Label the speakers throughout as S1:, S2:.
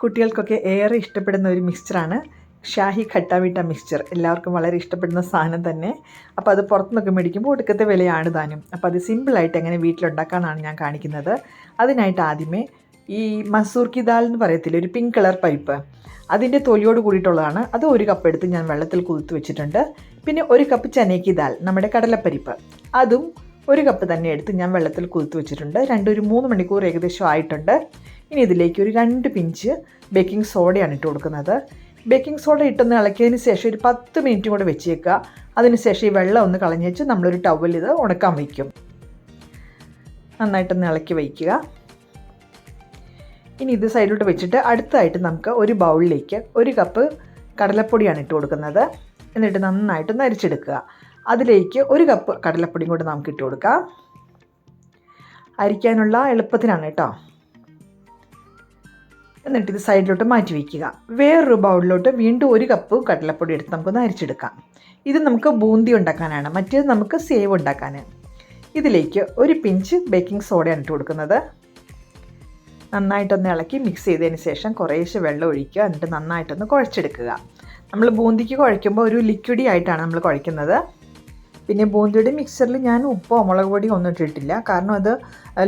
S1: കുട്ടികൾക്കൊക്കെ ഏറെ ഇഷ്ടപ്പെടുന്ന ഒരു മിക്സ്ചറാണ് ഷാഹി ഖട്ടാവിട്ട മിക്സ്ചർ എല്ലാവർക്കും വളരെ ഇഷ്ടപ്പെടുന്ന സാധനം തന്നെ. അപ്പോൾ അത് പുറത്തുനിന്നൊക്കെ മേടിക്കുമ്പോൾ ഒടുക്കത്തെ വിലയാണ് താനും അപ്പോൾ അത് സിമ്പിളായിട്ട് എങ്ങനെ വീട്ടിലുണ്ടാക്കാമെന്നാണ് ഞാൻ കാണിക്കുന്നത്. അതിനായിട്ട് ആദ്യമേ ഈ മസൂർ കി ദാൽ എന്ന് പറയത്തില്ല ഒരു പിങ്ക് കളർ പൈപ്പ് അതിന്റെ തൊലിയോട് കൂടിയിട്ടുള്ളതാണ്. അത് ഒരു കപ്പ് എടുത്ത് ഞാൻ വെള്ളത്തിൽ കുതിർത്ത് വെച്ചിട്ടുണ്ട്. പിന്നെ ഒരു കപ്പ് ചനേക്കി ദാൽ നമ്മുടെ കടലപ്പരിപ്പ്. അതും ഒരു കപ്പ് തന്നെ എടുത്ത് ഞാൻ വെള്ളത്തിൽ കുതിർത്ത് വെച്ചിട്ടുണ്ട്. രണ്ടൊരു മൂന്ന് മണിക്കൂർ ഏകദേശം ആയിട്ടുണ്ട്. ഇനി ഇതിലേക്ക് ഒരു രണ്ട് പിഞ്ച് ബേക്കിംഗ് സോഡയാണ് ഇട്ട് കൊടുക്കുന്നത്. ബേക്കിംഗ് സോഡ ഇട്ടൊന്ന് ഇളക്കിയതിന് ശേഷം ഒരു പത്ത് മിനിറ്റും കൂടെ വെച്ചേക്കുക. അതിനുശേഷം ഈ വെള്ളം ഒന്ന് കളഞ്ഞ് വെച്ച് നമ്മളൊരു ടവൽ ഇത് ഉണക്കാൻ വയ്ക്കും. നന്നായിട്ടൊന്ന് ഇളക്കി വയ്ക്കുക. ഇനി ഇത് സൈഡിലോട്ട് വെച്ചിട്ട് അടുത്തായിട്ട് നമുക്ക് ഒരു ബൗളിലേക്ക് ഒരു കപ്പ് കടലപ്പൊടിയാണ് ഇട്ട് കൊടുക്കുന്നത്. എന്നിട്ട് നന്നായിട്ട് അരിച്ചെടുക്കുക. അതിലേക്ക് ഒരു കപ്പ് കടലപ്പൊടിയും കൂടെ നമുക്ക് ഇട്ട് കൊടുക്കാം. അരിക്കാനുള്ള എളുപ്പത്തിനാണ് കേട്ടോ. എന്നിട്ട് ഇത് സൈഡിലോട്ട് മാറ്റി വയ്ക്കുക വേറൊരു ബൗളിലോട്ട് വീണ്ടും ഒരു കപ്പ് കടലപ്പൊടി എടുത്ത് നമുക്കൊന്ന് അരിച്ചെടുക്കാം. ഇത് നമുക്ക് ബൂന്തി ഉണ്ടാക്കാനാണ്. മറ്റേത് നമുക്ക് സേവ് ഉണ്ടാക്കാൻ ഇതിലേക്ക് ഒരു പിഞ്ച് ബേക്കിംഗ് സോഡയാണ് ഇട്ട് കൊടുക്കുന്നത്. നന്നായിട്ടൊന്ന് ഇളക്കി മിക്സ് ചെയ്തതിന് ശേഷം കുറേശ്ശെ വെള്ളം ഒഴിക്കുക. എന്നിട്ട് നന്നായിട്ടൊന്ന് കുഴച്ചെടുക്കുക. നമ്മൾ ബൂന്തിക്ക് കുഴയ്ക്കുമ്പോൾ ഒരു ലിക്വിഡി ആയിട്ടാണ് നമ്മൾ കുഴയ്ക്കുന്നത്. പിന്നെ ബൂന്തിയുടെ മിക്സറിൽ ഞാൻ ഉപ്പോ മുളക് പൊടിയോ ഒന്നും ഇട്ടിട്ടില്ല. കാരണം അത്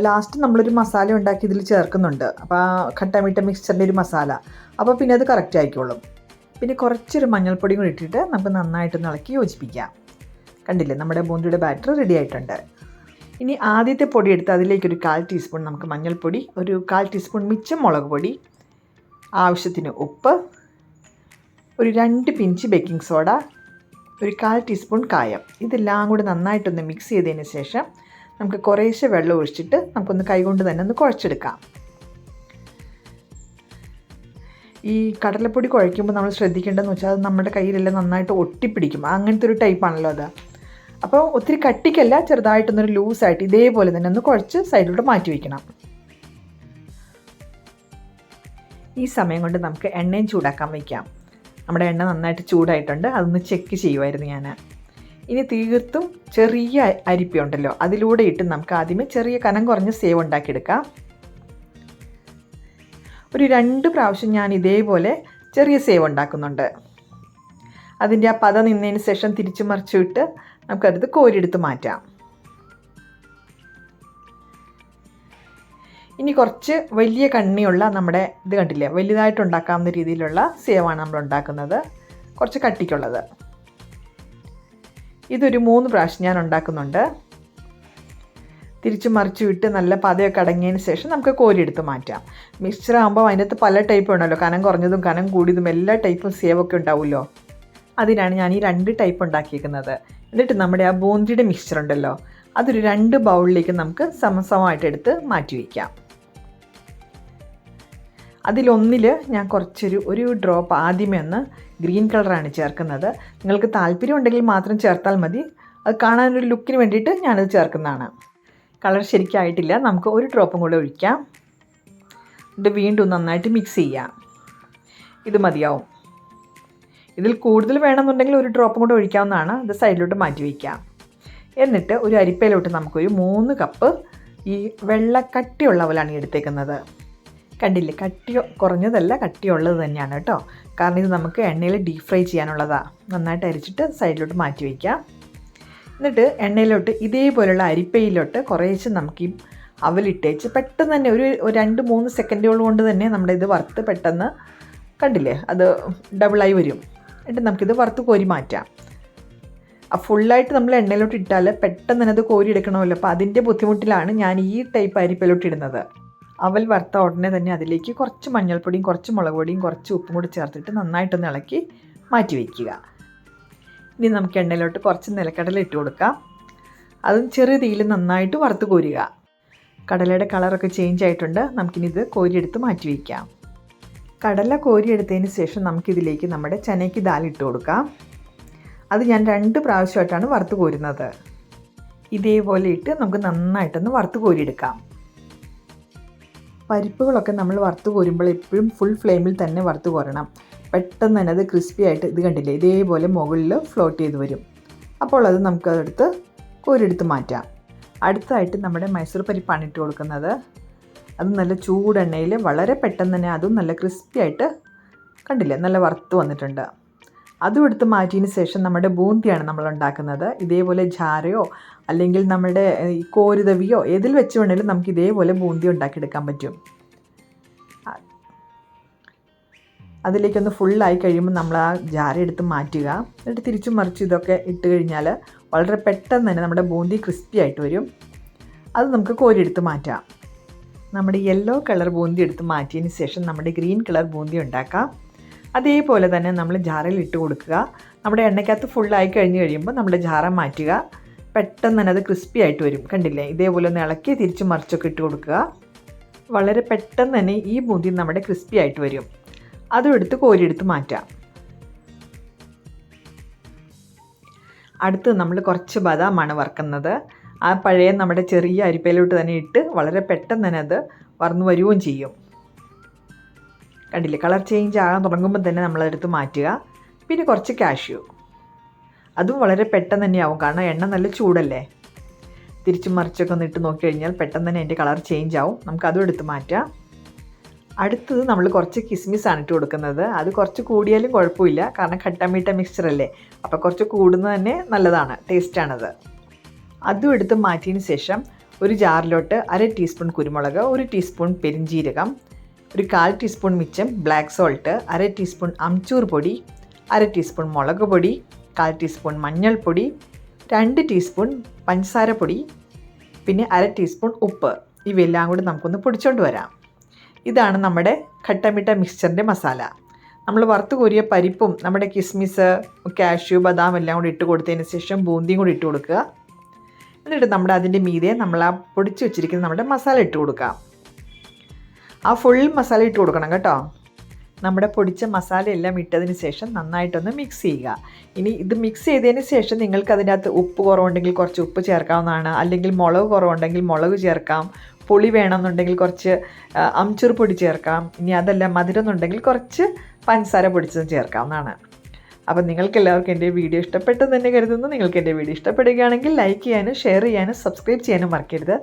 S1: ലാസ്റ്റ് നമ്മളൊരു മസാല ഉണ്ടാക്കി ഇതിൽ ചേർക്കുന്നുണ്ട്. അപ്പോൾ ആ ഖട്ടമിട്ട മിക്സറിന്റെ ഒരു മസാല. അപ്പോൾ പിന്നെ അത് കറക്റ്റ് ആയിക്കോളും. പിന്നെ കുറച്ചൊരു മഞ്ഞൾപ്പൊടിയും കൂടി ഇട്ടിട്ട് നമുക്ക് നന്നായിട്ട് ഇളക്കി യോജിപ്പിക്കാം. കണ്ടില്ലേ? നമ്മുടെ ബൂന്തിയുടെ ബാറ്റർ റെഡി ആയിട്ടുണ്ട്. ഇനി ആദ്യത്തെ പൊടി എടുത്ത് അതിലേക്ക് ഒരു കാൽ ടീസ്പൂൺ നമുക്ക് മഞ്ഞൾപ്പൊടി ഒരു കാൽ ടീസ്പൂൺ മിച്ചം മുളക് പൊടി ആവശ്യത്തിന് ഉപ്പ് ഒരു രണ്ട് പിഞ്ച് ബേക്കിംഗ് സോഡ ഒരു കാൽ ടീസ്പൂൺ കായം. ഇതെല്ലാം കൂടി നന്നായിട്ടൊന്ന് മിക്സ് ചെയ്തതിന് ശേഷം നമുക്ക് കുറേശ്ശെ വെള്ളം ഒഴിച്ചിട്ട് നമുക്കൊന്ന് കൈകൊണ്ട് തന്നെ ഒന്ന് കുഴച്ചെടുക്കാം. ഈ കടലപ്പൊടി കുഴയ്ക്കുമ്പോൾ നമ്മൾ ശ്രദ്ധിക്കേണ്ടതെന്ന് വെച്ചാൽ അത് നമ്മുടെ കയ്യിലെല്ലാം നന്നായിട്ട് ഒട്ടിപ്പിടിക്കും. അങ്ങനത്തെ ഒരു ടൈപ്പാണല്ലോ അത്. അപ്പോൾ ഒത്തിരി കട്ടിക്കല്ല ചെറുതായിട്ടൊന്നൊരു ലൂസായിട്ട് ഇതേപോലെ തന്നെ ഒന്ന് കുഴച്ച് സൈഡിലോട്ട് മാറ്റി വയ്ക്കണം ഈ സമയം കൊണ്ട് നമുക്ക് എണ്ണയും ചൂടാക്കാൻ വയ്ക്കാം നമ്മുടെ എണ്ണ നന്നായിട്ട് ചൂടായിട്ടുണ്ട്. അതൊന്ന് ചെക്ക് ചെയ്യുമായിരുന്നു ഞാൻ. ഇനി തീർത്തും ചെറിയ അരിപ്പ ഉണ്ടല്ലോ അതിലൂടെ ഇട്ട് നമുക്ക് ആദ്യമേ ചെറിയ കനം കുറഞ്ഞ സേവ് ഉണ്ടാക്കിയെടുക്കാം. ഒരു രണ്ട് പ്രാവശ്യം ഞാൻ ഇതേപോലെ ചെറിയ സേവ് ഉണ്ടാക്കുന്നുണ്ട്. അതിന്റെ ആ പത നിന്നതിന് ശേഷം തിരിച്ചു മറിച്ചു വിട്ട് നമുക്കത് കോരിയെടുത്ത് മാറ്റാം. ഇനി കുറച്ച് വലിയ കണ്ണിയുള്ള നമ്മുടെ ഇത് കണ്ടില്ലേ? വലുതായിട്ട് ഉണ്ടാക്കാവുന്ന രീതിയിലുള്ള സേവാണ് നമ്മൾ ഉണ്ടാക്കുന്നത്. കുറച്ച് കട്ടിക്കുള്ളത്. ഇതൊരു മൂന്ന് പ്രാവശ്യം ഞാൻ ഉണ്ടാക്കുന്നുണ്ട്. തിരിച്ചു മറിച്ച് വിട്ട് നല്ല പതയൊക്കെ അടങ്ങിയതിന് ശേഷം നമുക്ക് കോരിയെടുത്ത് മാറ്റാം. മിക്സ്ചർ ആകുമ്പോൾ അതിനകത്ത് പല ടൈപ്പ് ഉണ്ടല്ലോ കനം കുറഞ്ഞതും കനം കൂടിയതും എല്ലാ ടൈപ്പും സേവൊക്കെ ഉണ്ടാവുമല്ലോ. അതിനാണ് ഞാൻ ഈ രണ്ട് ടൈപ്പ് ഉണ്ടാക്കിയിരിക്കുന്നത് എന്നിട്ട് നമ്മുടെ ആ ബൂന്തിയുടെ മിക്സ്ചർ ഉണ്ടല്ലോ അതൊരു രണ്ട് ബൗളിലേക്ക് നമുക്ക് സമസമമായിട്ട് എടുത്ത് മാറ്റി വയ്ക്കാം. അതിലൊന്നിൽ ഞാൻ കുറച്ചൊരു ഒരു ഡ്രോപ്പ് ആദ്യമേ ഒന്ന് ഗ്രീൻ കളറാണ് ചേർക്കുന്നത്. നിങ്ങൾക്ക് താല്പര്യം ഉണ്ടെങ്കിൽ മാത്രം ചേർത്താൽ മതി. അത് കാണാനൊരു ലുക്കിന് വേണ്ടിയിട്ട് ഞാനത് ചേർക്കുന്നതാണ്. കളർ ശരിക്കായിട്ടില്ല. നമുക്ക് ഒരു ഡ്രോപ്പും കൂടെ ഒഴിക്കാം. ഇത് വീണ്ടും നന്നായിട്ട് മിക്സ് ചെയ്യാം. ഇത് മതിയാവും. ഇതിൽ കൂടുതൽ വേണമെന്നുണ്ടെങ്കിൽ ഒരു ഡ്രോപ്പും കൂടെ ഒഴിക്കാവുന്നതാണ്. ഇത് സൈഡിലോട്ട് മാറ്റി വയ്ക്കാം എന്നിട്ട് ഒരു അരിപ്പയിലോട്ട് നമുക്കൊരു മൂന്ന് കപ്പ് ഈ വെള്ള കട്ടിയുള്ള എടുത്തേക്കുന്നത്. കണ്ടില്ലേ? കട്ടി കുറഞ്ഞതല്ല കട്ടിയുള്ളത് തന്നെയാണ് കേട്ടോ. കാരണം ഇത് നമുക്ക് എണ്ണയിൽ ഡീപ് ഫ്രൈ ചെയ്യാനുള്ളതാണ് നന്നായിട്ട് അരിച്ചിട്ട് സൈഡിലോട്ട് മാറ്റി വയ്ക്കാം എന്നിട്ട് എണ്ണയിലോട്ട് ഇതേപോലെയുള്ള അരിപ്പയിലോട്ട് കുറേശ്ശെ നമുക്ക് ഈ അവലിട്ടേച്ച് പെട്ടെന്ന് തന്നെ ഒരു രണ്ട് മൂന്ന് സെക്കൻഡുകൾ കൊണ്ട് തന്നെ നമ്മുടെ ഇത് വറുത്ത് പെട്ടെന്ന് കണ്ടില്ലേ? അത് ഡബിളായി വരും. എന്നിട്ട് നമുക്കിത് വറുത്ത് കോരി മാറ്റാം. ഫുള്ളായിട്ട് നമ്മൾ എണ്ണയിലോട്ട് ഇട്ടാൽ പെട്ടെന്ന് തന്നെ അത് കോരി എടുക്കണമല്ലോ അപ്പോൾ അതിന്റെ ബുദ്ധിമുട്ടിലാണ് ഞാൻ ഈ ടൈപ്പ് അരിപ്പയിലോട്ട് ഇടുന്നത്. അവൽ വറുത്ത ഉടനെ തന്നെ അതിലേക്ക് കുറച്ച് മഞ്ഞൾപ്പൊടിയും കുറച്ച് മുളക് പൊടിയും കുറച്ച് ഉപ്പും കൂടി ചേർത്തിട്ട് നന്നായിട്ടൊന്ന് ഇളക്കി മാറ്റി വയ്ക്കുക. ഇനി നമുക്ക് എണ്ണയിലോട്ട് കുറച്ച് നിലക്കടല ഇട്ട് കൊടുക്കാം. അതും ചെറിയ തീയിൽ നന്നായിട്ട് വറുത്ത് കോരുക. കടലയുടെ കളറൊക്കെ ചേഞ്ച് ആയിട്ടുണ്ട്. നമുക്കിനിത് കോരിയെടുത്ത് മാറ്റി വയ്ക്കാം. കടല കോരിയെടുത്തതിന് ശേഷം നമുക്കിതിലേക്ക് നമ്മുടെ ചനയ്ക്ക് ദാൽ ഇട്ട് കൊടുക്കാം. അത് ഞാൻ രണ്ട് പ്രാവശ്യമായിട്ടാണ് വറുത്ത് കോരുന്നത്. ഇതേപോലെ ഇട്ട് നമുക്ക് നന്നായിട്ടൊന്ന് വറുത്ത് കോരിയെടുക്കാം. പരിപ്പുകളൊക്കെ നമ്മൾ വറുത്ത് കോരുമ്പോൾ എപ്പോഴും ഫുൾ ഫ്ലെയിമിൽ തന്നെ വറുത്ത് കോരണം. പെട്ടെന്ന് തന്നെ അത് ക്രിസ്പി ആയിട്ട് ഇത് കണ്ടില്ലേ? ഇതേപോലെ മുകളിൽ ഫ്ലോട്ട് ചെയ്ത് വരും. അപ്പോൾ അത് നമുക്കതെടുത്ത് കോരിയെടുത്ത് മാറ്റാം. അടുത്തതായിട്ട് നമ്മുടെ മൈസൂർ പരിപ്പാണ് ഇട്ട് കൊടുക്കുന്നത്. അത് നല്ല ചൂടെണ്ണയിൽ വളരെ പെട്ടെന്ന് തന്നെ അതും നല്ല ക്രിസ്പി ആയിട്ട് കണ്ടില്ലേ? നല്ല വറുത്ത് വന്നിട്ടുണ്ട്. അതും എടുത്ത് മാറ്റിയതിന് ശേഷം നമ്മുടെ ബൂന്തിയാണ് നമ്മൾ ഉണ്ടാക്കുന്നത്. ഇതേപോലെ ജാരയോ അല്ലെങ്കിൽ നമ്മുടെ കോരുതവിയോ ഏതിൽ വെച്ച് വേണേലും നമുക്ക് ഇതേപോലെ ബൂന്തി ഉണ്ടാക്കിയെടുക്കാൻ പറ്റും. അതിലേക്കൊന്ന് ഫുള്ളായി കഴിയുമ്പോൾ നമ്മൾ ആ ജാര എടുത്ത് മാറ്റുക. എന്നിട്ട് തിരിച്ചു മറിച്ച് ഇതൊക്കെ ഇട്ട് കഴിഞ്ഞാൽ വളരെ പെട്ടെന്ന് തന്നെ നമ്മുടെ ബൂന്തി ക്രിസ്പി ആയിട്ട് വരും. അത് നമുക്ക് കോരിയെടുത്ത് മാറ്റാം. നമ്മുടെ യെല്ലോ കളർ ബൂന്തി എടുത്ത് മാറ്റിയതിന് ശേഷം നമ്മുടെ ഗ്രീൻ കളർ ബൂന്തി ഉണ്ടാക്കാം. അതേപോലെ തന്നെ നമ്മൾ ജാറിൽ ഇട്ട് കൊടുക്കുക. നമ്മുടെ എണ്ണയ്ക്കകത്ത് ഫുള്ളായി കഴിഞ്ഞ് കഴിയുമ്പോൾ നമ്മുടെ ജാറ മാറ്റുക. പെട്ടെന്ന് തന്നെ അത് ക്രിസ്പി ആയിട്ട് വരും. കണ്ടില്ലേ? ഇതേപോലെ ഒന്ന് ഇളക്കി തിരിച്ച് മറിച്ചൊക്കെ ഇട്ട് കൊടുക്കുക. വളരെ പെട്ടെന്ന് തന്നെ ഈ ബൂന്തി നമ്മുടെ ക്രിസ്പി ആയിട്ട് വരും. അതും എടുത്ത് കോരിയെടുത്ത് മാറ്റാം. അടുത്ത് നമ്മൾ കുറച്ച് ബദാമാണ് വറുക്കുന്നത്. ആ പഴയ നമ്മുടെ ചെറിയ അരിപ്പയിലോട്ട് തന്നെ ഇട്ട് വളരെ പെട്ടെന്ന് തന്നെ അത് വറന്നു വരികയും ചെയ്യും. കണ്ടില്ലേ? കളർ ചേഞ്ച് ആകാൻ തുടങ്ങുമ്പോൾ തന്നെ നമ്മളെടുത്ത് മാറ്റുക. പിന്നെ കുറച്ച് കാഷ്യൂ അതും വളരെ പെട്ടെന്ന് തന്നെ ആവും. കാരണം എണ്ണ നല്ല ചൂടല്ലേ? തിരിച്ചും മറിച്ചൊക്കെ ഒന്ന് ഇട്ട് നോക്കി കഴിഞ്ഞാൽ പെട്ടെന്ന് തന്നെ അതിന്റെ കളർ ചേഞ്ച് ആവും. നമുക്ക് അതും എടുത്ത് മാറ്റാം. അടുത്തത് നമ്മൾ കുറച്ച് കിസ്മിസാണ് ഇട്ട് കൊടുക്കുന്നത്. അത് കുറച്ച് കൂടിയാലും കുഴപ്പമില്ല. കാരണം ഘട്ടമീട്ട മിക്സ്ചറല്ലേ അപ്പോൾ കുറച്ച് കൂടുന്നത് തന്നെ നല്ലതാണ്. ടേസ്റ്റാണത് അതും എടുത്ത് മാറ്റിയതിന് ശേഷം ഒരു ജാറിലോട്ട് അര ടീസ്പൂൺ കുരുമുളക് ഒരു ടീസ്പൂൺ പെരിഞ്ജീരകം ഒരു കാൽ ടീസ്പൂൺ മിച്ചം ബ്ലാക്ക് സോൾട്ട് അര ടീസ്പൂൺ അംചൂർ പൊടി അര ടീസ്പൂൺ മുളക് പൊടി കാൽ ടീസ്പൂൺ മഞ്ഞൾപ്പൊടി രണ്ട് ടീസ്പൂൺ പഞ്ചസാര പൊടി പിന്നെ അര ടീസ്പൂൺ ഉപ്പ്. ഇവയെല്ലാം കൂടി നമുക്കൊന്ന് പൊടിച്ചുകൊണ്ട് വരാം. ഇതാണ് നമ്മുടെ ഘട്ടമിട്ട മിക്സ്ചറിന്റെ മസാല. നമ്മൾ വറുത്ത് കോരിയ പരിപ്പും നമ്മുടെ കിസ്മിസ് കാഷ്യൂ ബദാം എല്ലാം കൂടി ഇട്ട് കൊടുത്തതിന് ശേഷം ബൂന്തിയും കൂടി ഇട്ട് കൊടുക്കുക. എന്നിട്ട് നമ്മുടെ അതിന്റെ മീതെ നമ്മൾ ആ പൊടിച്ച് വെച്ചിരിക്കുന്ന നമ്മുടെ മസാല ഇട്ട് കൊടുക്കാം. ആ ഫുൾ മസാല ഇട്ട് കൊടുക്കണം കേട്ടോ. നമ്മുടെ പൊടിച്ച മസാല എല്ലാം ഇട്ടതിന് ശേഷം നന്നായിട്ടൊന്ന് മിക്സ് ചെയ്യുക. ഇനി ഇത് മിക്സ് ചെയ്തതിന് ശേഷം നിങ്ങൾക്ക് അതിനകത്ത് ഉപ്പ് കുറവുണ്ടെങ്കിൽ കുറച്ച് ഉപ്പ് ചേർക്കാവുന്നതാണ്. അല്ലെങ്കിൽ മുളക് കുറവുണ്ടെങ്കിൽ മുളക് ചേർക്കാം. പുളി വേണമെന്നുണ്ടെങ്കിൽ കുറച്ച് അംചൂർ പൊടി ചേർക്കാം. ഇനി അതല്ല മധുരം എന്നുണ്ടെങ്കിൽ കുറച്ച് പഞ്ചസാര പൊടിച്ചത് ചേർക്കാവുന്നതാണ്. അപ്പം നിങ്ങൾക്ക് എല്ലാവർക്കും എന്റെ വീഡിയോ ഇഷ്ടപ്പെട്ടെന്ന് തന്നെ കരുതുന്നു. നിങ്ങൾക്ക് എന്റെ വീഡിയോ ഇഷ്ടപ്പെടുകയാണെങ്കിൽ ലൈക്ക് ചെയ്യാനും ഷെയർ ചെയ്യാനും സബ്സ്ക്രൈബ് ചെയ്യാനും മറക്കരുത്.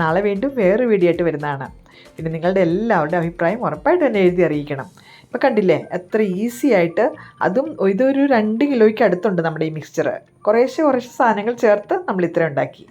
S1: നാളെ വീണ്ടും വേറൊരു വീഡിയോ ആയിട്ട് വരുന്നതാണ്. പിന്നെ നിങ്ങളുടെ എല്ലാവരുടെ അഭിപ്രായം ഉറപ്പായിട്ട് തന്നെ എഴുതി അറിയിക്കണം. ഇപ്പം കണ്ടില്ലേ എത്ര ഈസി ആയിട്ട് അതും ഇതൊരു രണ്ട് കിലോയ്ക്ക് അടുത്തുണ്ട് നമ്മുടെ ഈ മിക്സ്ചർ കുറേശ്ശെ കുറേശ്ശെ സാധനങ്ങൾ ചേർത്ത് നമ്മൾ ഇത്ര ഉണ്ടാക്കി.